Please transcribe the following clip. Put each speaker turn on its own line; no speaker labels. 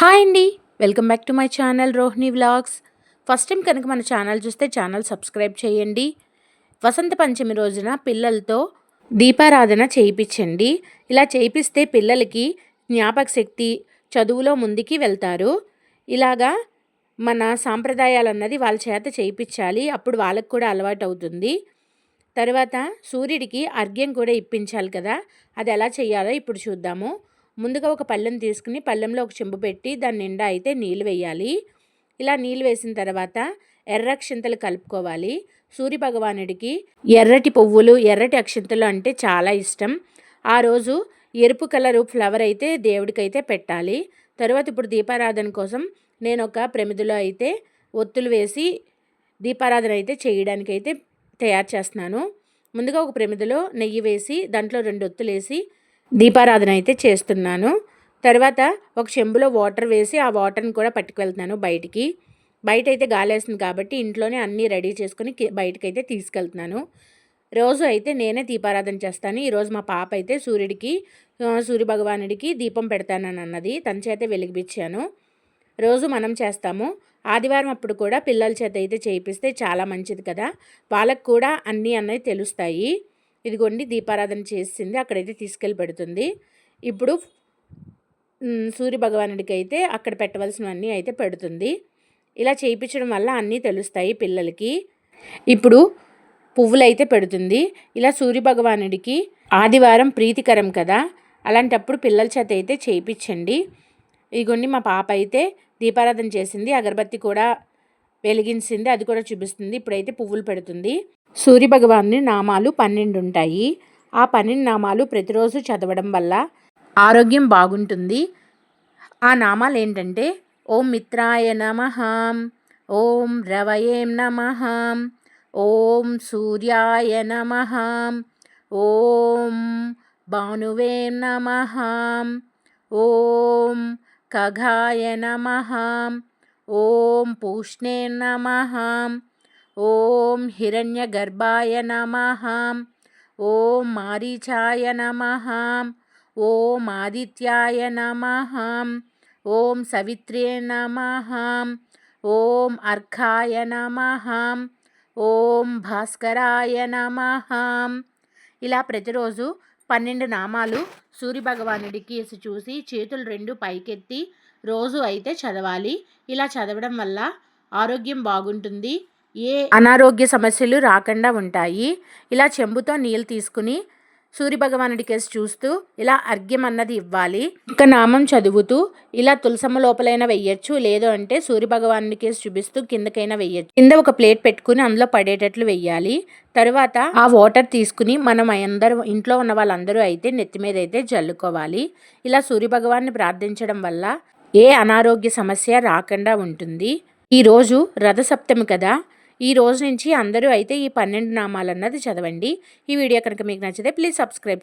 Hi అండి. Welcome back to my channel Rohini vlogs. First time కనుక మన channel చూస్తే ఛానల్ సబ్స్క్రైబ్ చేయండి. వసంత పంచమి రోజున పిల్లలతో దీపారాధన చేయించండి ఇలా చేయిస్తే పిల్లలకి జ్ఞాపక శక్తి చదువులో ముందుకి వెళ్తారు. ఇలాగా మన సాంప్రదాయాలు అన్నది వాళ్ళ చేత చేయించాలి అప్పుడు వాళ్ళకు కూడా అలవాటు అవుతుంది. తర్వాత సూర్యుడికి అర్ఘ్యం కూడా ఇప్పించాలి కదా. అది ఎలా చేయాలో ఇప్పుడు చూద్దాము. ముందుగా ఒక పళ్ళెం తీసుకుని పళ్ళెంలో ఒక చెంబు పెట్టి దాని నిండా అయితే నీళ్ళు వేయాలి. ఇలా నీళ్ళు వేసిన తర్వాత ఎర్ర అక్షింతలు కలుపుకోవాలి. సూర్య భగవానుడికి ఎర్రటి పువ్వులు ఎర్రటి అక్షింతలు అంటే చాలా ఇష్టం. ఆ రోజు ఎరుపు కలరు ఫ్లవర్ అయితే దేవుడికైతే పెట్టాలి. తర్వాత ఇప్పుడు దీపారాధన కోసం నేను ఒక ప్రమిదిలో అయితే ఒత్తులు వేసి దీపారాధన అయితే చేయడానికి అయితే తయారు చేస్తున్నాను. ముందుగా ఒక ప్రమిదిలో నెయ్యి వేసి దాంట్లో రెండు ఒత్తులు వేసి దీపారాధన అయితే చేస్తున్నాను. తర్వాత ఒక చెంబులో వాటర్ వేసి ఆ వాటర్ని కూడా పట్టుకువెళ్తున్నాను బయటికి. బయట అయితే గాలేస్తుంది కాబట్టి ఇంట్లోనే అన్నీ రెడీ చేసుకుని బయటకైతే తీసుకెళ్తున్నాను. రోజు అయితే నేనే దీపారాధన చేస్తాను. ఈరోజు మా పాప అయితే సూర్యుడికి సూర్య భగవానుడికి దీపం పెడతానని అన్నది తన చేత వెలిగిపించాను రోజు మనం చేస్తాము. ఆదివారం అప్పుడు కూడా పిల్లల చేత అయితే చేయిస్తే చాలా మంచిది కదా. వాళ్ళకు కూడా అన్నీ అన్నది తెలుస్తాయి. ఇదిగోండి దీపారాధన చేసింది అక్కడైతే తీసుకెళ్ళి పెడుతుంది. ఇప్పుడు సూర్య భగవానుడికి అయితే అక్కడ పెట్టవలసినవన్నీ అయితే పెడుతుంది. ఇలా చేయించడం వల్ల అన్నీ తెలుస్తాయి పిల్లలకి. ఇప్పుడు పువ్వులు అయితే పెడుతుంది. ఇలా సూర్య భగవానుడికి ఆదివారం ప్రీతికరం కదా అలాంటప్పుడు పిల్లల చేత అయితే చేయించండి. ఇదిగోండి మా పాప అయితే దీపారాధన చేసింది అగరబత్తి కూడా వెలిగించింది అది కూడా చూపిస్తుంది. ఇప్పుడైతే పువ్వులు పెడుతుంది. సూర్యభగవాన్ని నామాలు పన్నెండు ఉంటాయి. ఆ పన్నెండు నామాలు ప్రతిరోజు చదవడం వల్ల ఆరోగ్యం బాగుంటుంది. ఆ నామాలు ఏంటంటే ఓం మిత్రాయ నమ ఓం రవయేం నమ ఓం సూర్యాయ నమ ఓం భానువేం నమ ఓం ఖగాయ నమ ఓం పూష్ణే నమ. ఓం హిరణ్యగర్భాయ నమ. ఓం మారీచాయ నమ. ఓం ఆదిత్యాయ నమ. ఓం సవిత్రే నమ. ఓం అర్ఘాయ నమ. ఓం భాస్కరాయ నమ. ఇలా ప్రతిరోజు పన్నెండు నామాలు సూర్యభగవానుడికి చూసి చేతులు రెండు పైకెత్తి రోజు అయితే చదవాలి. ఇలా చదవడం వల్ల ఆరోగ్యం బాగుంటుంది. ఏ అనారోగ్య సమస్యలు రాకుండా ఉంటాయి. ఇలా చెంబుతో నీళ్ళు తీసుకుని సూర్యభగవానుడి కేసు చూస్తూ ఇలా అర్ఘ్యం అన్నది ఇవ్వాలి. ఇక నామం చదువుతూ ఇలా తులసమ్మ లోపలైనా వెయ్యొచ్చు. లేదు అంటే సూర్యభగవానుడి కేసు చూపిస్తూ కిందకైనా వెయ్యొచ్చు. కింద ఒక ప్లేట్ పెట్టుకుని అందులో పడేటట్లు వెయ్యాలి. తర్వాత ఆ వాటర్ తీసుకుని మనం అందరూ ఇంట్లో ఉన్న వాళ్ళందరూ అయితే నెత్తి మీద అయితే జల్లుకోవాలి. ఇలా సూర్యభగవాన్ని ప్రార్థించడం వల్ల ఏ అనారోగ్య సమస్య రాకుండా ఉంటుంది. ఈరోజు రథసప్తమి కదా. ఈ రోజు నుంచి అందరూ అయితే ఈ పన్నెండు నామాలు అన్నది చదవండి. ఈ వీడియో కనుక మీకు నచ్చితే ప్లీజ్ సబ్స్క్రైబ్